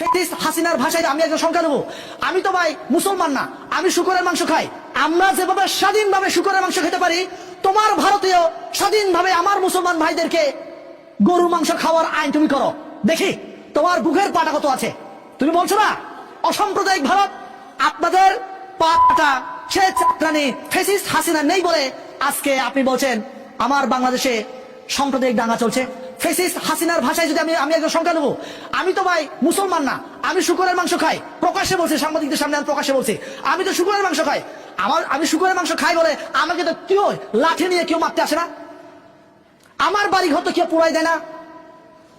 হাসিনার ভাষায় আমি একজন সংখ্যালঘু। আমি তো ভাই মুসলমান না, আমি শুকরের মাংস খাই। আমরা যেভাবে স্বাধীনভাবে শুকরের মাংস খেতে পারি, তোমার ভারতীয় স্বাধীনভাবে আমার মুসলমান ভাইদেরকে গরু মাংস খাওয়ার আইন তুমি করো। দেখি, তোমার বুকের পাটা কত আছে? তুমি বলছো না? অসাম্প্রদায়িক ভারত, আপনাদের পাটা সে চাকরানি ফেসিস্ট হাসিনা নেই বলে আজকে আপনি বলছেন, আমার বাংলাদেশে সাম্প্রদায়িক দাঙ্গা চলছে। ফেসিস্ট হাসিনার ভাষায় যদি আমি আমি একজন সংখ্যালঘু আমি তো ভাই মুসলমান না। আমি শুকরের মাংস খাই। প্রকাশ্যে বলছি, সাংবাদিকদের সামনে আমি প্রকাশ্যে বলছি। আমি তো শুকরের মাংস খাই। আমার, আমি শুকরের মাংস খাই বলে আমাকে তো কেউ লাঠি নিয়ে কেউ মারতে আসে না। আমার বাড়ি ঘর তো কেউ পুরাই দেয় না।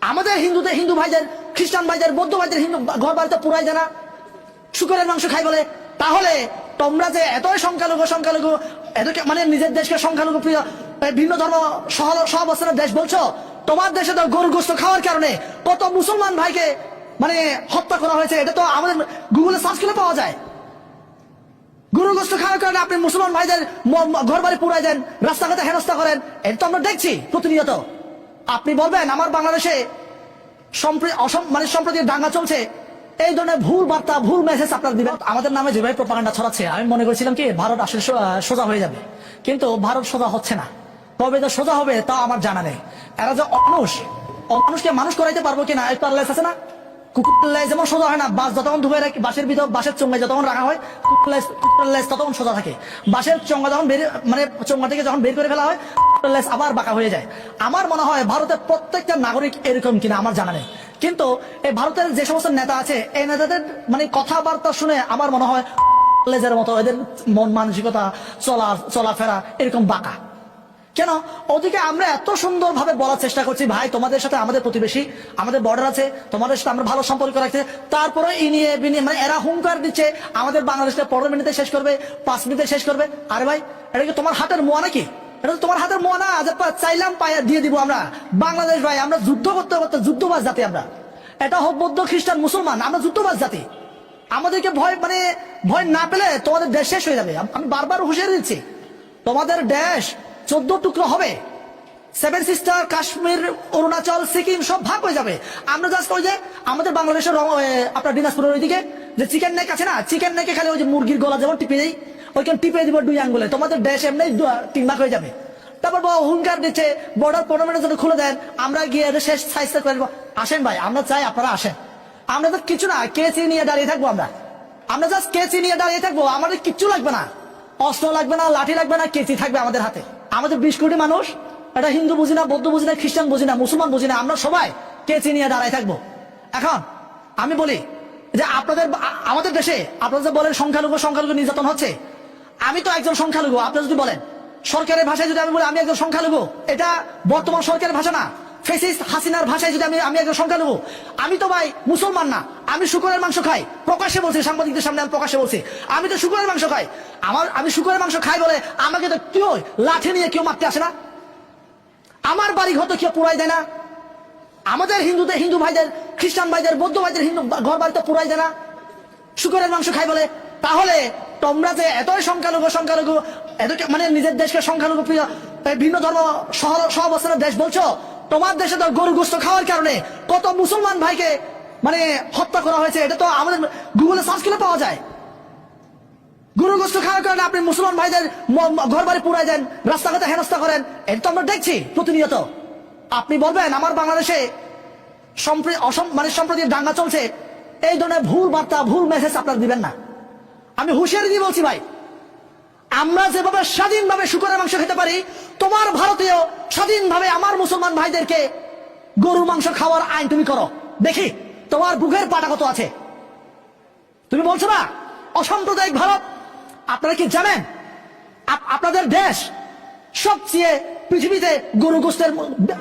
আমাদের হিন্দুদের, হিন্দু ভাইদের, খ্রিস্টান ভাইদের, বৌদ্ধ ভাইদের হিন্দু ঘর বাড়িতে পুরাই দেয় না। শুকরের মাংস খাই বলে। তাহলে তোমরা যে এতই সংখ্যালঘু সংখ্যালঘু এত মানে নিজের দেশকে সংখ্যালঘু, প্রিয় ভিন্ন ধর্ম সহ সহবস্থানের দেশ বলছো? তোমার দেশে তো গরু গোস্ত খাওয়ার কারণে কত মুসলমান ভাইকে মানে হত্যা করা হয়েছে। এটা তো আমাদের গুগলে সার্চ করলে পাওয়া যায়। গরু গোস্ত খাওয়ার কারণে আপনি মুসলমান ভাইদের ঘর বাড়ি পুরাই দেন, রাস্তাঘাটে হেনস্থা করেন। এটা তো আমরা দেখছি প্রতিনিয়ত। আপনি বলবেন, আমার বাংলাদেশে মানে সম্প্রতি দাঙ্গা চলছে। এই ধরনের ভুল বার্তা, ভুল মেসেজ আপনার দিবেন। আমাদের নামে যেভাবে প্রপাগান্ডা ছড়াচ্ছে, আমি মনে করেছিলাম কি, ভারত আসলে সোজা হয়ে যাবে। কিন্তু ভারত সোজা হচ্ছে না। কবে তো সোজা হবে তা আমার জানা নেই। এরা যে অমানুষ, অমানুষকে মানুষ করাইতে পারব কিনা এই প্যারালাইস আছে না। কুকুরের লেজ যেমন সোজা হয় না বাস যতক্ষণ ধুয়ে রাখি বাসের ভিতর বাসের চোঙ্গায় যতক্ষণ রাখা হয় কুকুরের লেজ ততক্ষণ সোজা থাকে। বাসের চোঙ্গা যখন বের মানে চোঙ্গা থেকে যখন বের করে ফেলা হয় কুকুরের লেজ আবার বাঁকা হয়ে যায়। আমার মনে হয় ভারতের প্রত্যেকটা নাগরিক এরকম কিনা, আমার জানা নেই। কিন্তু এই ভারতের যে সমস্ত নেতা আছে, এই নেতাদের মানে কথাবার্তা শুনে আমার মনে হয় লেজের মতো, এদের মন মানসিকতা, চলা চলাফেরা এরকম বাঁকা। কেন? ওদিকে আমরা এত সুন্দর ভাবে বলার চেষ্টা করছি, ভাই, তোমাদের সাথে আমাদের প্রতিবেশী, আমাদের বর্ডার আছে, তোমাদের সাথে আমরা ভালো সম্পর্ক রাখছে তারপরে ই নিয়ে বিনিয়ে মানে এরা হুঙ্কার দিচ্ছে, আমাদের বাংলাদেশকে পনেরো মিনিটে শেষ করবে, পাঁচ মিনিটে শেষ করবে। আরে ভাই, এটা কি তোমার হাতের মোয়া নাকি? এটা তোমার হাতের মোয়া না চাইলাম পায়ে দিয়ে দিব আমরা। বাংলাদেশ ভাই, আমরা যুদ্ধ করতে করতে যুদ্ধবাজ জাতি আমরা। এটা হোক বৌদ্ধ, খ্রিস্টান, মুসলমান, আমরা যুদ্ধবাজ জাতি। আমাদেরকে ভয় মানে ভয় না পেলে তোমাদের দেশ শেষ হয়ে যাবে। আমি বারবার হুঁশিয়ারি দিচ্ছি, তোমাদের দেশ চোদ্দ টুকরো হবে। সেভেন সিস্টার কাশ্মীর অরুণাচল সিকিম সব ভাগ হয়ে যাবে। আমরা জাস্ট ওই যে আমাদের বাংলাদেশের আপনার দিনাজপুরের ওইদিকে যে চিকেন নেক আছে না চিকেন নেকে খালি ওই যে মুরগির গলা যেমন টিপে দিই, ওইখানে টিপে দিব দুই আঙ্গুলে। তোমাদের দেশ এমনি তিন ভাগ হয়ে যাবে। তারপর বাবা হুঙ্কার দিচ্ছে বর্ডার পনেরো মিনিটের জন্য খুলে দেন, আমরা গিয়ে শেষ সাইজ করে। আসেন ভাই, আমরা চাই আপনারা আসেন। আমরা তো কিছু না কেসি নিয়ে দাঁড়িয়ে থাকব আমরা। আমরা জাস্ট কেসি নিয়ে দাঁড়িয়ে থাকব, আমাদের কিচ্ছু লাগবে না। অস্ত্র লাগবে না, লাঠি লাগবে না কেচি থাকবে আমাদের হাতে। আমাদের বিশ কোটি মানুষ, এটা হিন্দু বুঝি না, বৌদ্ধ বুঝি না, খ্রিস্টান বুঝি না, মুসলমান বুঝি না, আমরা সবাই কে চিনিয়ে দাঁড়ায় থাকব। এখন আমি বলি যে আপনাদের আমাদের দেশে আপনারা যে বলেন সংখ্যালঘু সংখ্যালঘু নির্যাতন হচ্ছে, আমি তো একজন সংখ্যালঘু আপনারা যদি বলেন, সরকারের ভাষায় যদি আমি বলি, আমি একজন সংখ্যালঘু, এটা বর্তমান সরকারের ভাষা না। ফেসিস্ট হাসিনার ভাষায় যদি আমি আমি একজন সংখ্যালঘু, আমি তো ভাই মুসলমান না, আমি শুকরের মাংস খাই। প্রকাশ্যে বলছি, সাংবাদিকদের সামনে আমি প্রকাশ্যে বলছি, আমি তো শুকরের মাংস খাই। আমার আমি শুকরের মাংস খাই বলে আমাকে তো কেউ লাঠি নিয়ে কেউ মারতে আসে না। আমার বাড়ি ঘর তো কেউ পুরাই দেয় না। আমাদের হিন্দুদের হিন্দু ভাইদের, খ্রিস্টান ভাইদের, বৌদ্ধ ভাইদের হিন্দু ঘর বাড়িতে পুরাই দেয় না। শুকরের মাংস খাই বলে। তাহলে তোমরা যে এতই সংখ্যালঘু সংখ্যালঘু এত মানে নিজের দেশকে সংখ্যালঘু প্রিয় ভিন্ন ধর্ম সহ সহবস্থানের দেশ বলছো তোমার দেশে তো গরু গোস্ত খাওয়ার কারণে কত মুসলমান ভাইকে মানে হত্যা করা হয়েছে, এটা তো আমাদের গুগলে সার্চ করলে পাওয়া যায়। গরু গোস্ত খাওয়ার কারণে আপনি মুসলমান ভাইদের ঘর বাড়ি পুরাই দেন, রাস্তাঘাটে হেনস্থা করেন, এটা তো আমরা দেখছি প্রতিনিয়ত। আপনি বলবেন, আমার বাংলাদেশে মানে সম্প্রতি দাঙ্গা চলছে, এই ধরনের ভুল বার্তা, ভুল মেসেজ আপনারা দিবেন না। আমি হুঁশিয়ারি দিয়ে বলছি ভাই আমরা যেভাবে স্বাধীনভাবে শুকরের মাংস খেতে পারি, তোমার ভারতীয় স্বাধীনভাবে আমার মুসলমান ভাইদেরকে গরুর মাংস খাওয়ার আইন তুমি করো। দেখি, তোমার বুকের পাটা কত আছে? তুমি বলছো না? অসাম্প্রদায়িক ভারত, আপনারা কি জানেন? আপ- আপনাদের দেশ সবচেয়ে পৃথিবীতে গরু গোস্তের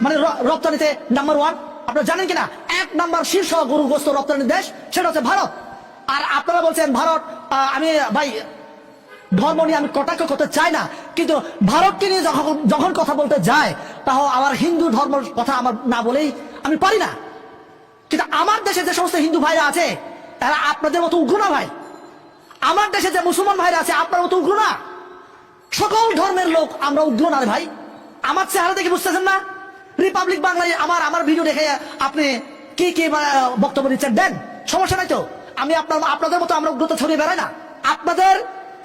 মানে রপ্তানিতে নাম্বার ওয়ান আপনারা জানেন কিনা? এক নাম্বার শীর্ষ গরু গোস্ত রপ্তানির দেশ, সেটা হচ্ছে ভারত। আর আপনারা বলছেন, ভারত আমি, ভাই ধর্ম নিয়ে আমি কটাক্ষ করতে চাই না, কিন্তু ভারতকে নিয়ে যখন যখন কথা বলতে যায়, তাও আমার হিন্দু ধর্মের কথা আমার না বলেই আমি পারি না। কিন্তু আমার দেশে যে সমস্ত হিন্দু ভাইরা আছে, তারা আপনাদের মতো উগ্র না ভাই। আমার দেশে যে মুসলমান ভাইরা আছে, আপনার মতো উগ্র না। সকল ধর্মের লোক আমরা উগ্র না ভাই। আমার চেহারা দেখে বুঝতেছেন না? রিপাবলিক বাংলায় আমার আমার ভিডিও দেখে আপনি কি কি বক্তব্য দিচ্ছেন? দেন, সমস্যা নাই তো। আমি আপনার আপনাদের মতো আমরা উগ্রতা ছড়িয়ে বেড়াই না। আপনাদের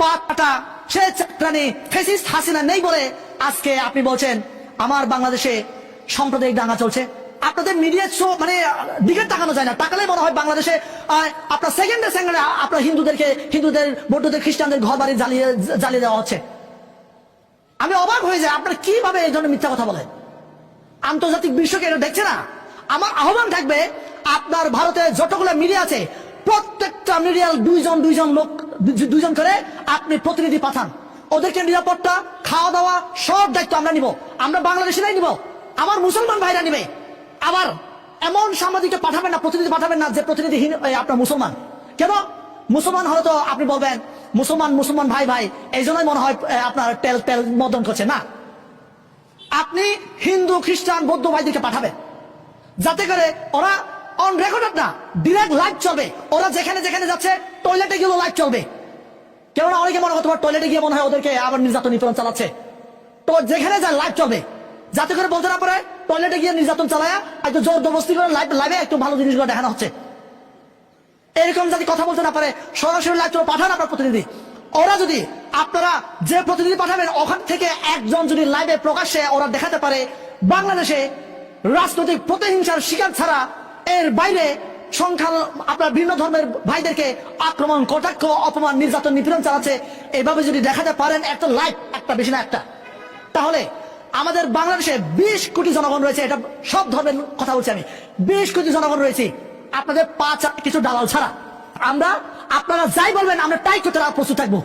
পাটা সে চাকরানি ফেসিস্ট হাসিনা নেই বলে আজকে আপনি বলছেন। আমার বাংলাদেশে সাম্প্রদায়িক দাঙ্গা চলছে। আপনাদের শো মানে দিকে যায় না। মনে হয় বাংলাদেশে আপনার সেকেন্ডে সেকেন্ডে আপনার হিন্দুদেরকে, হিন্দুদের, বৌদ্ধদের, খ্রিস্টানদের ঘর বাড়ি জ্বালিয়ে জ্বালিয়ে দেওয়া হচ্ছে। আমি অবাক হয়ে যাই, আপনারা কীভাবে এই ধরনের মিথ্যা কথা বলেন? আন্তর্জাতিক বিশ্বকে এটা দেখছে না? আমার আহ্বান থাকবে, আপনার ভারতে যতগুলো মিডিয়া আছে প্রত্যেকটা মিডিয়াল দুইজন দুইজন লোক দুইজন করে আপনি প্রতিনিধি পাঠান। ওদেরকে নিরাপত্তা খাওয়া দাওয়া সব দায়িত্ব আমরা নিব। আমরা বাংলাদেশিরাই নিব। আমার মুসলমান ভাইরা নিবে। আবার এমন সাংবাদিককে পাঠাবেন না, প্রতিনিধি পাঠাবেন না যে প্রতিনিধি হীন- আপনার মুসলমান। কেন? মুসলমান হলে তো আপনি বলবেন, মুসলমান মুসলমান ভাই ভাই। এই জন্যই মনে হয় আপনার তেল তেল মদন করছে। না। আপনি হিন্দু, খ্রিস্টান, বৌদ্ধ ভাইদেরকে পাঠাবেন। যাতে করে ওরা অন রেকর্ডেড না ডিরেক্ট লাইভ চলবে। ওরা যেখানে যেখানে যাচ্ছে টয়লেটে গিয়েও লাইভ চলবে। কেননা অনেকে মনে হয় তোমার টয়লেটে গিয়ে মনে হয় ওদেরকে আবার নির্যাতন নিপীড়ন চালাচ্ছে। তো যেখানে যায় লাইভ চলবে। যাতে করে বলতে না পারে টয়লেটে গিয়ে নির্যাতন চালায় একটু জোর জবরদস্তি করে লাইভ লাইভে একটু ভালো জিনিসগুলো দেখানো হচ্ছে। এরকম যদি কথা বলতে না পারে, সরাসরি লাইভ চলে পাঠান আপনার প্রতিনিধি। ওরা যদি আপনারা যে প্রতিনিধি পাঠাবেন, ওখান থেকে একজন যদি লাইভে প্রকাশ্যে ওরা দেখাতে পারে, বাংলাদেশে রাজনৈতিক প্রতিহিংসার শিকার ছাড়া এর বাইরে সংখ্যা আপনার ভিন্ন ধর্মের ভাইদেরকে আক্রমণ, কটাক্ষ, অপমান, নির্যাতন, নিপীড়ন চালাচ্ছে, এভাবে যদি দেখাতে পারেন, একটা লাইফ একটা বেশি না একটা। তাহলে আমাদের বাংলাদেশে বিশ কোটি জনগণ রয়েছে, এটা সব ধর্মের কথা বলছি আমি। বিশ কোটি জনগণ রয়েছে, আপনাদের পাঁচ কিছু দালাল ছাড়া। আমরা, আপনারা যাই বলবেন, আমরা তাই করতে প্রস্তুত থাকব।